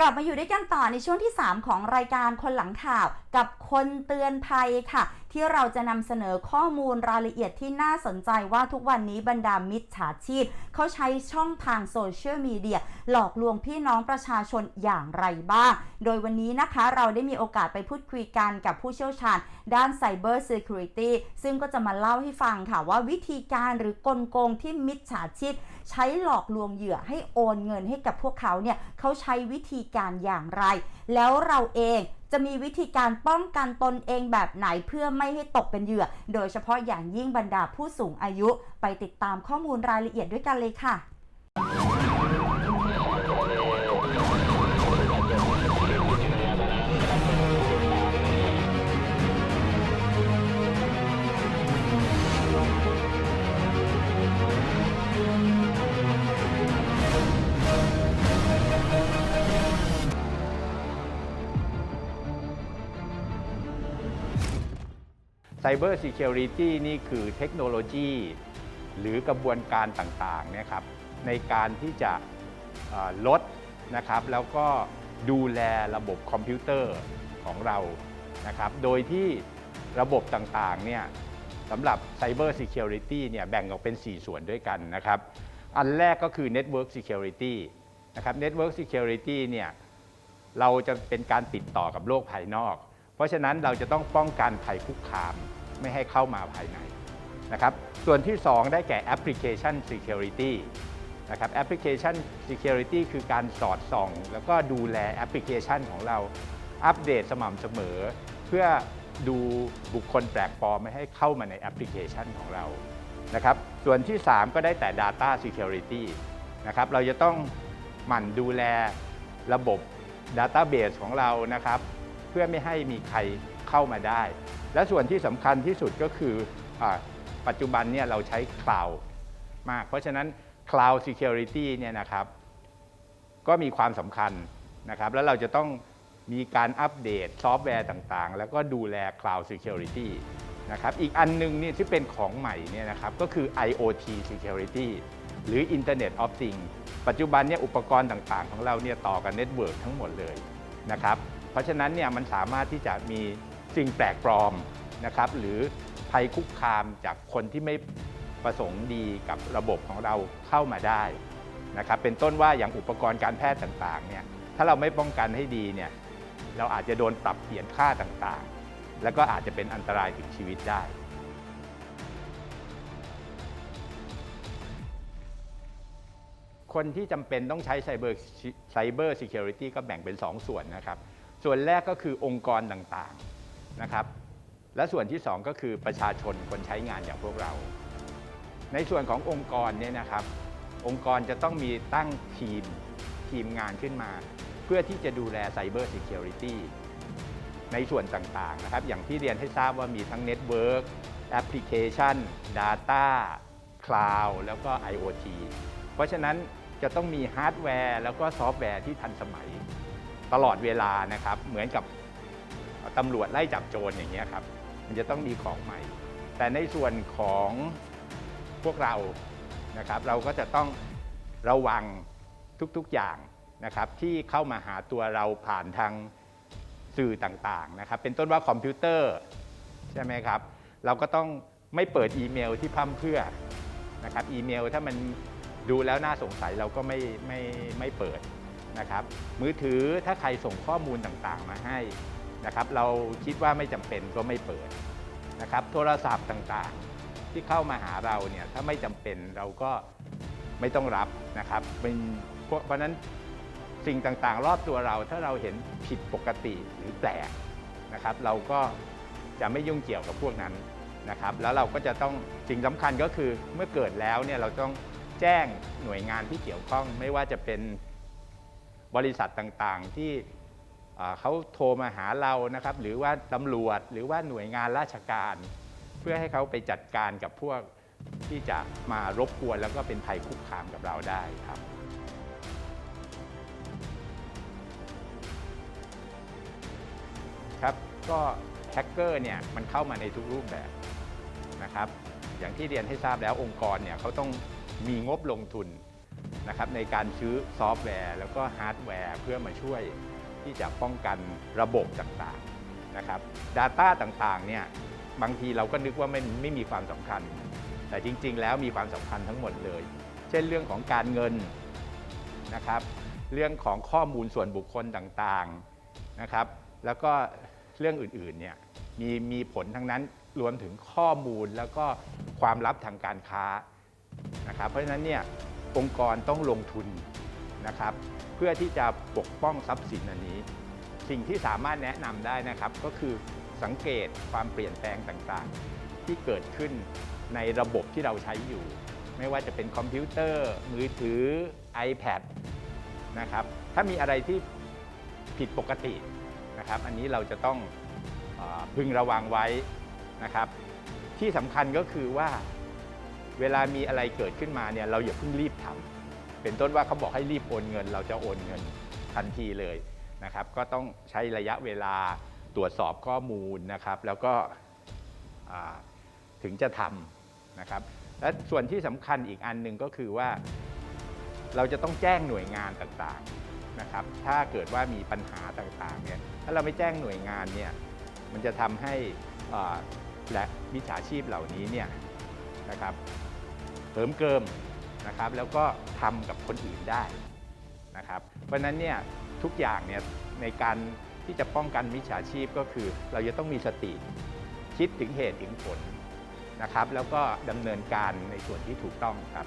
กลับมาอยู่ด้วยกันต่อในช่วงที่ 3 ของรายการคนหลังข่าวกับคนเตือนภัยค่ะ ที่เราจะนำเสนอข้อมูลรายละเอียดที่น่าสนใจว่าทุกวันนี้บรรดามิจฉาชีพ เขาใช้ช่องทางโซเชียลมีเดียหลอกลวงพี่น้องประชาชนอย่างไรบ้าง โดยวันนี้นะคะเราได้มีโอกาสไปพูดคุยกันกับผู้เชี่ยวชาญ ด้าน Cyber Security ซึ่งก็จะมาเล่าให้ฟังค่ะว่าวิธีการหรือกลโกงที่มิจฉาชีพ ใช้หลอกลวงเหยื่อให้โอนเงินให้กับพวกเขาเนี่ยเขาใช้วิธีการอย่างไร แล้วเราเอง จะมีวิธีการป้องกันตนเองแบบไหนเพื่อไม่ให้ตกเป็นเหยื่อ โดยเฉพาะอย่างยิ่งบรรดาผู้สูงอายุ ไปติดตามข้อมูลรายละเอียดด้วยกันเลยค่ะ Cyber Security นี่คือเทคโนโลยี หรือกระบวนการต่างๆนะครับในการที่จะลดนะครับแล้วก็ดูแลระบบคอมพิวเตอร์ของเรานะครับโดยที่ระบบต่างๆเนี่ยสำหรับ Cyber Security เนี่ยแบ่งออกเป็น 4 ส่วนด้วยกันนะครับ อันแรกก็คือ Network Security นะครับ Network Security เนี่ยเราจะเป็นการติดต่อกับโลกภายนอก เพราะฉะนั้นเราจะต้องป้องกันภัยคุกคาม ไม่ให้เข้ามาภายในนะครับส่วนที่ 2 ได้แก่ Application Security นะครับ Application Security คือการสอดส่อง แล้วก็ดูแลแอปพลิเคชันของเราอัปเดตสม่ำเสมอ เพื่อดูบุคคลแปลกปลอมไม่ให้เข้ามาในแอปพลิเคชันของเรานะครับส่วนที่ 3 ก็ได้แต่ Data Security นะครับเราจะต้องหมั่นดูแลระบบ Database ของเรานะครับ เพื่อไม่ให้มีใคร เข้ามาได้ และส่วนที่สำคัญที่สุดก็คืออปัจจุบันเนี่ยเราใช้ Cloud มาก เพราะฉะนั้น Cloud Security เนี่ยนะครับก็มีความสำคัญนะครับ แล้วเราจะต้องมีการอัปเดตซอฟต์แวร์ต่างๆ แล้วก็ดูแล Cloud Security นะครับ อีกอันหนึงนี่ที่เป็นของใหม่เนี่ยนะครับก็คือ IoT Security หรือ Internet of Things ปัจจุบันเนี่ยอุปกรณ์ต่างๆ ของเราเนี่ยต่อกับเน็ตเวิร์กทั้งหมดเลยนะครับ เพราะฉะนั้นเนี่ยมันสามารถที่จะมี สิ่งแปลกปลอมนะครับหรือภัยคุกคามจากคนที่ไม่ประสงค์ดีกับระบบของเราเข้ามาได้นะครับเป็นต้นว่าอย่างอุปกรณ์การแพทย์ต่างๆเนี่ยถ้าเราไม่ป้องกันให้ดีเนี่ยเราอาจจะโดนปรับเปลี่ยนค่าต่างๆ แล้วก็อาจจะเป็นอันตรายถึงชีวิตได้คนที่จำเป็นต้องใช้ Cyber Cyber Security ก็แบ่งเป็น 2 ส่วนนะครับ ส่วนแรกก็คือองค์กรต่างๆ นะครับและส่วนที่ 2 ก็คือประชาชนคนใช้งานอย่างพวกเรา ในส่วนขององค์กรเนี่ยนะครับ องค์กรจะต้องมีตั้งทีมทีมงานขึ้นมา เพื่อที่จะดูแล Cyber Security ในส่วนต่างๆนะครับ อย่างที่เรียนให้ทราบว่ามีทั้ง Network Application Data Cloud แล้วก็ IoT เพราะฉะนั้นจะต้องมีฮาร์ดแวร์ แล้วก็ซอฟต์แวร์ที่ทันสมัยตลอดเวลานะครับ เหมือนกับ ตำรวจไล่จับโจรอย่างเงี้ยครับ มันจะต้องมีของใหม่ แต่ในส่วนของพวกเรานะครับ เราก็จะต้องระวังทุกๆอย่างนะครับ ที่เข้ามาหาตัวเราผ่านทางสื่อต่างๆนะครับ เป็นต้นว่าคอมพิวเตอร์ใช่ไหมครับ เราก็ต้องไม่เปิดอีเมลที่พร่ำเพื่อนะครับอีเมลถ้ามันดูแล้วน่าสงสัยเราก็ไม่ไม่ไม่เปิดนะครับ มือถือถ้าใครส่งข้อมูลต่างๆมาให้ นะครับเราคิดว่าไม่จำเป็นก็ไม่เปิดนะครับโทรศัพท์ต่างๆ ที่เข้ามาหาเราเนี่ยถ้าไม่จำเป็นเราก็ไม่ต้องรับนะครับเป็นพวกเพราะนั้นสิ่งต่างๆ รอบตัวเราถ้าเราเห็นผิดปกติหรือแปลกนะครับเราก็จะไม่ยุ่งเกี่ยวกับพวกนั้นนะครับแล้วเราก็จะต้องสิ่งสำคัญก็คือเมื่อเกิดแล้วเนี่ยเราต้องแจ้งหน่วยงานที่เกี่ยวข้อง ไม่ว่าจะเป็นบริษัทต่างๆที่ เขาโทรมาหาเรานะครับหรือว่าตำรวจหรือว่าหน่วยงานราชการ เพื่อให้เขาไปจัดการกับพวกที่จะมารบกวนแล้วก็เป็นภัยคุกคามกับเราได้ครับครับก็แฮกเกอร์เนี่ยมันเข้ามาในทุกรูปแบบนะครับ อย่างที่เรียนให้ทราบแล้วองค์กรเนี่ยเขาต้องมีงบลงทุนนะครับในการซื้อซอฟต์แวร์ แล้วก็ฮาร์ดแวร์แวร์เพื่อมาช่วย ที่จะป้องกันระบบต่างๆนะครับ Data ต่างๆเนี่ยบางทีเราก็นึกว่าไม่ไม่มีความสำคัญ แต่จริง ๆ แล้วมีความสำคัญทั้งหมดเลย เช่นเรื่องของการเงินนะครับ เรื่องของข้อมูลส่วนบุคคลต่างๆนะครับ แล้วก็เรื่องอื่นๆเนี่ยมีมีผลทั้งนั้นรวมถึงข้อมูลแล้วก็ความลับทางการค้านะครับ เพราะฉะนั้นเนี่ยองค์กรต้องลงทุน นะครับ เพื่อที่จะปกป้องทรัพย์สินอันนี้ สิ่งที่สามารถแนะนำได้นะครับ ก็คือสังเกตความเปลี่ยนแปลงต่างๆ ที่เกิดขึ้นในระบบที่เราใช้อยู่ ไม่ว่าจะเป็นคอมพิวเตอร์ มือถือ iPad นะครับถ้ามีอะไรที่ผิดปกตินะครับ อันนี้เราจะต้องอพึงระวังไว้นะครับ ที่สำคัญก็คือว่าเวลามีอะไรเกิดขึ้นมาเนี่ยเราอย่าเพิ่งรีบทำ เป็นต้นว่าเขาบอกให้รีบโอนเงิน เราจะโอนเงินทันทีเลยนะครับก็ต้องใช้ระยะเวลาตรวจสอบข้อมูลนะครับ แล้วก็ถึงจะทำนะครับและส่วนที่สำคัญอีกอันหนึ่งก็คือว่า เราจะต้องแจ้งหน่วยงานต่างๆนะครับถ้าเกิดว่ามีปัญหาต่างๆเนี่ยถ้าเราไม่แจ้งหน่วยงานเนี่ยมันจะทำให้และมิจฉาชีพเหล่านี้เนี่ยนะครับเหิมเกิม นะครับแล้วก็ทำกับคนอื่นได้นะครับเพราะฉะนั้นเนี่ยทุกอย่างเนี่ยในการที่จะป้องกันมิจฉาชีพก็คือ เราจะต้องมีสติคิดถึงเหตุถึงผลนะครับ แล้วก็ดำเนินการในส่วนที่ถูกต้องครับ